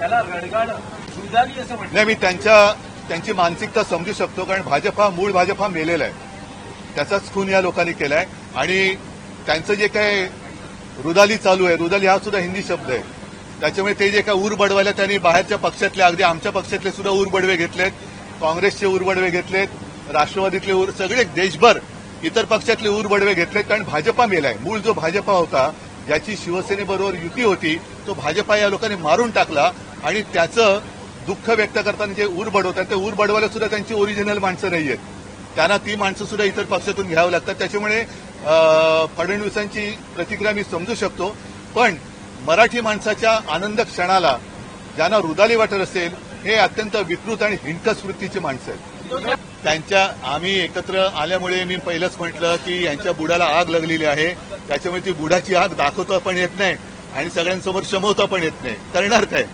त्याला असं नाही मी त्यांच्या त्यांची मानसिकता समजू शकतो कारण भाजप हा मूळ भाजप हा मेलेला आहे. त्याचाच खून या लोकांनी केलाय. आणि त्यांचं जे काय रुदाली चालू आहे रुदाली हा सुद्धा हिंदी शब्द आहे. त्याच्यामुळे ते जे काय ऊर बडवायला त्यांनी बाहेरच्या पक्षातले अगदी आमच्या पक्षातले सुद्धा ऊर बडवे घेतलेत. काँग्रेसचे ऊर बडवे घेतलेत राष्ट्रवादीतले ऊर सगळे देशभर इतर पक्षातले ऊर बडवे घेतलेत कारण भाजपा मेलाय. मूळ जो भाजपा होता ज्याची शिवसेनेबरोबर युती होती तो भाजपा या लोकांनी मारून टाकला. आणि त्याचं दुःख व्यक्त करताना जे ऊर बडवतात ते ऊर बडवायला सुद्धा त्यांची ओरिजिनल माणसं नाही आहेत त्यांना ती माणसं सुद्धा इतर पक्षातून घ्यावं लागतात. त्याच्यामुळे फडणवीसांची प्रतिक्रिया मी समजू शकतो. पण मराठी माणसाच्या आनंद क्षणाला ज्यांना रुदाली वाटत असेल हे अत्यंत विकृत आणि हिंकस वृत्तीची माणसं आहेत. त्यांच्या आम्ही एकत्र आल्यामुळे मी पहिलंच म्हटलं की यांच्या बुडाला आग लागलेली आहे. त्याच्यामुळे ती बुडाची आग दाखवता पण येत नाही आणि सगळ्यांसमोर शमवता पण येत नाही. करणार काय?